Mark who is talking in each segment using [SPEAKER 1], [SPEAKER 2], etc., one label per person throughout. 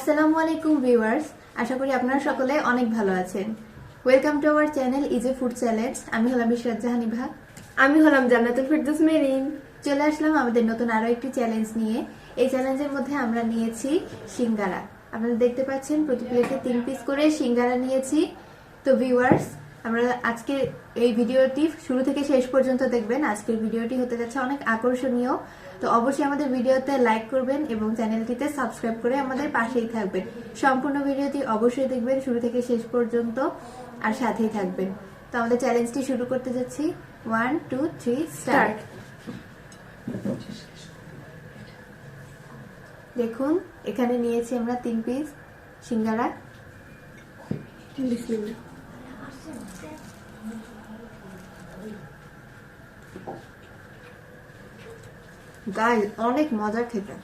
[SPEAKER 1] আসসালামু আলাইকুম ভিউয়ার্স আশা করি আপনারা সকলে অনেক ভালো আছেন। Welcome to our channel is a food challenge আমি হলাম ইশরাত জাহানিভা
[SPEAKER 2] আমি হলাম জান্নাতুল ফেরদৌস মেরিন।
[SPEAKER 1] চলে আসলাম আমাদের নতুন আরও একটি চ্যালেঞ্জ নিয়ে। এই চ্যালেঞ্জের মধ্যে আমরা নিয়েছি সিঙ্গারা। আপনারা দেখতে পাচ্ছেন প্রতি প্লেটে তিন পিস করে সিঙ্গারা নিয়েছি। তো ভিউয়ার্স আমরা আজকে এই ভিডিওটি শুরু থেকে শেষ পর্যন্ত দেখবেন। আজকের ভিডিওটি হতে যাচ্ছে অনেক আকর্ষণীয়। তো অবশ্যই আমাদের ভিডিওতে লাইক করবেন এবং চ্যানেলটিতে সাবস্ক্রাইব করে আমাদের পাশেই থাকবেন। সম্পূর্ণ ভিডিওটি অবশ্যই দেখবেন, শুরু থেকে শেষ পর্যন্ত আর সাথেই থাকবেন। তো আমাদের চ্যালেঞ্জটি শুরু করতে যাচ্ছি। ওয়ান টু থ্রি স্টার্ট দেখুন, এখানে নিয়েছি আমরা তিন পিস সিঙ্গারা।
[SPEAKER 2] বিসমিল্লাহ
[SPEAKER 1] গাইল অনেক মজার খেতে।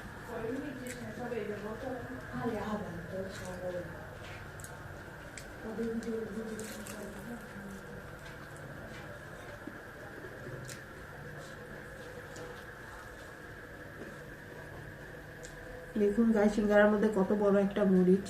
[SPEAKER 1] দেখুন গাই সিঙ্গারার মধ্যে কত বড় একটা মরিচ।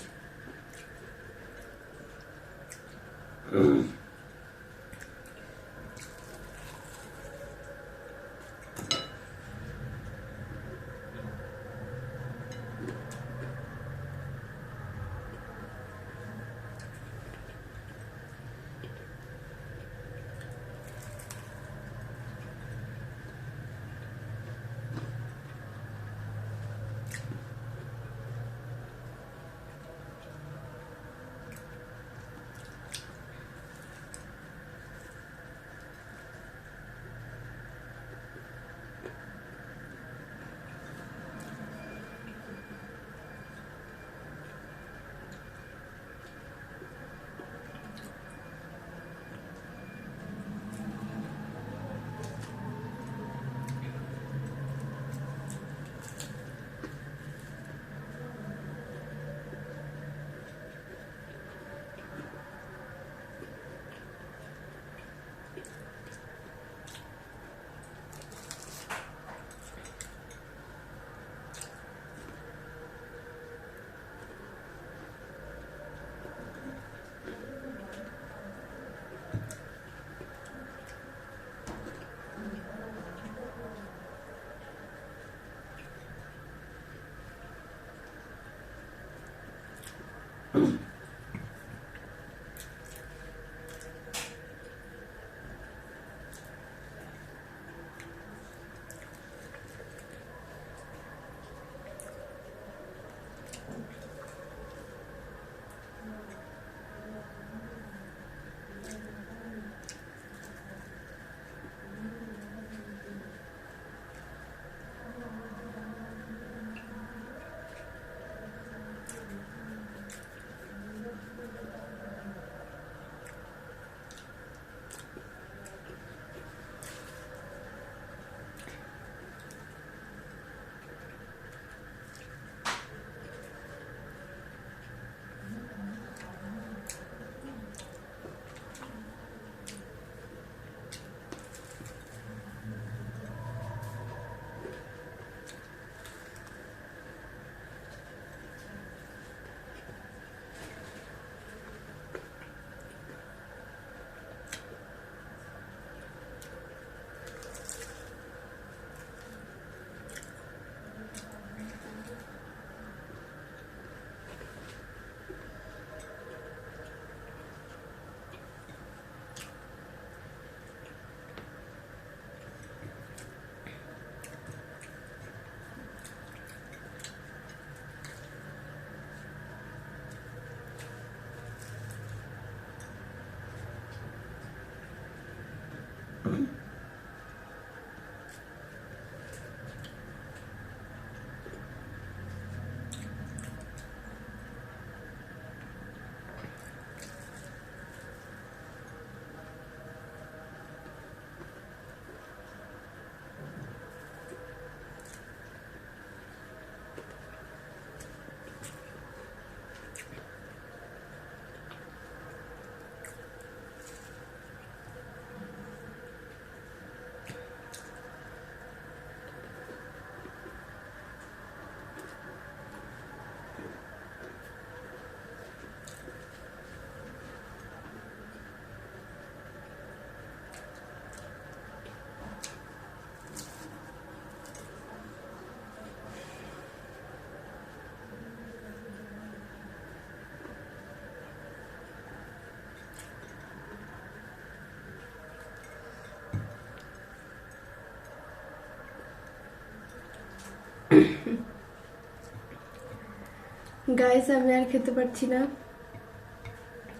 [SPEAKER 2] গাইস আমি আর খেতে পারছি না।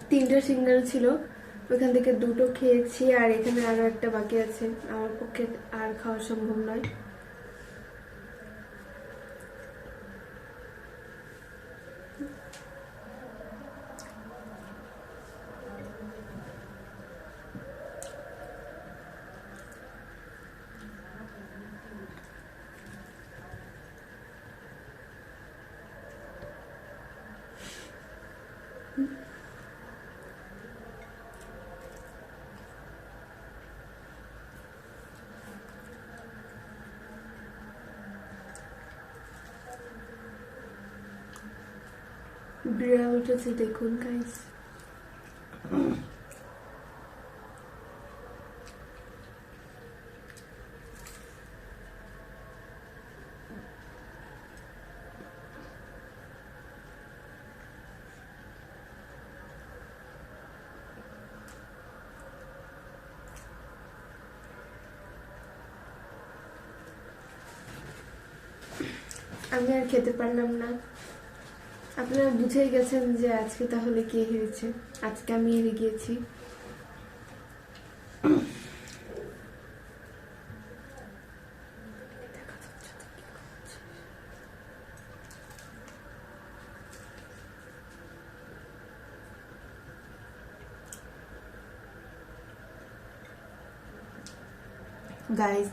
[SPEAKER 2] তিনটা সিঙ্গার ছিল। ওখান থেকে দুটো খেয়েছি আর এখানে আরও একটা বাকি আছে। আমার পক্ষে আর খাওয়া সম্ভব নয়। বিড়াল উঠেছে দেখুন গাইস আমি আর খেতে পারলাম না। আপনারা বুঝেই গেছেন যে আজকে তাহলে কে হেরেছে আজকে আমি হেরে গিয়েছি।
[SPEAKER 1] গাইজ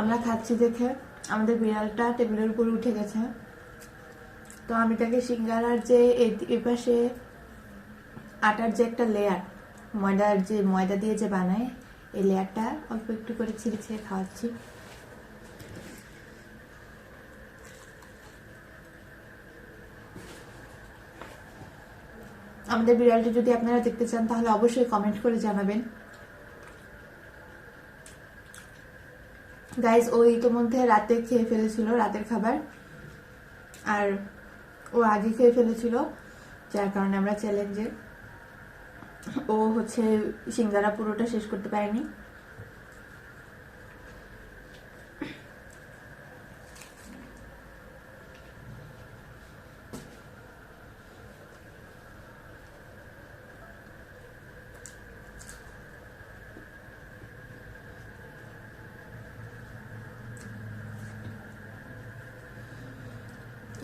[SPEAKER 1] আমরা খাচ্ছি দেখে আমাদের বিড়ালটা টেবিলের উপর উঠে গেছে। তো আমি তাকে সিঙ্গারার যে এপাশে আটার যে একটা লেয়ার ময়দার যে ময়দা দিয়ে যে বানায়, এই লেয়ারটা অল্প একটু করে ছিঁড়ে ছিঁড়ে খাওয়াচ্ছি। আমাদের বিড়ালটি যদি আপনারা দেখতে চান, তাহলে অবশ্যই কমেন্ট করে জানাবেন। গাইজ ও ইতোমধ্যে রাতে খেয়ে ফেলেছিল, রাতের খাবার। আর ও আজই খেয়ে ফেলেছিল, যার কারণে আমরা চ্যালেঞ্জে ও হচ্ছে সিঙ্গারা পুরোটা শেষ করতে পারেনি।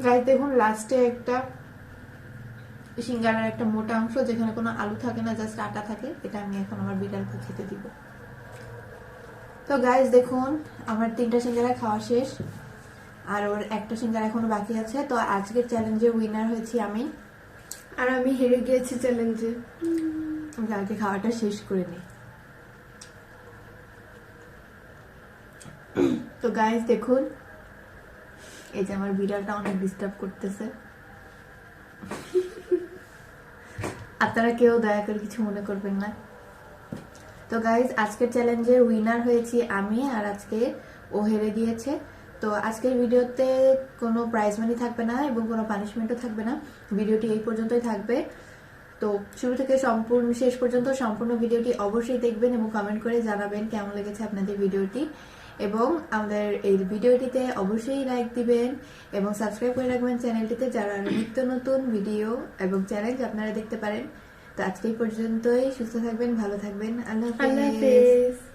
[SPEAKER 1] গাইজ দেখুন লাস্টে একটা সিঙ্গারার একটা মোটা অংশ যেখানে কোনো আলু থাকে না জাস্ট আটা থাকে এটা আমি এখন আমার বিড়ালকে খেতে দিব। তো গাইজ দেখুন আমার তিনটা সিঙ্গারা খাওয়া শেষ আর ওর একটা সিঙ্গারা এখনও বাকি আছে। তো আজকের চ্যালেঞ্জে উইনার হয়েছি আমি।
[SPEAKER 2] আর আমি হেরে গিয়েছি চ্যালেঞ্জে
[SPEAKER 1] আমি আগে খাওয়াটা শেষ করে নিই। তো গাইজ দেখুন এই যে আমার বিড়ালটা অনেক ডিস্টার্ব করতেছে। আপনারা কেউ দয়া করে কিছু মনে করবেন না। তো গাইজ আজকের চ্যালেঞ্জের উইনার হয়েছি আমি আর আজকে ও হেরে গিয়েছে। তো আজকের ভিডিওতে কোনো প্রাইজ মানি থাকবে না এবং কোনো পানিশমেন্টও থাকবে না। ভিডিওটি এই পর্যন্তই থাকবে। তো শুরু থেকে সম্পূর্ণ, শেষ পর্যন্ত সম্পূর্ণ ভিডিওটি অবশ্যই দেখবেন এবং কমেন্ট করে জানাবেন কেমন লেগেছে আপনাদের ভিডিওটি এবং আমাদের এই ভিডিওটিতে অবশ্যই লাইক দিবেন এবং সাবস্ক্রাইব করে রাখবেন চ্যানেলটিতে যারা নিত্য নতুন ভিডিও এবং চ্যালেঞ্জ আপনারা দেখতে পারেন। তো আজকে পর্যন্তই, সুস্থ থাকবেন, ভালো থাকবেন। আল্লাহ
[SPEAKER 2] হাফেজ।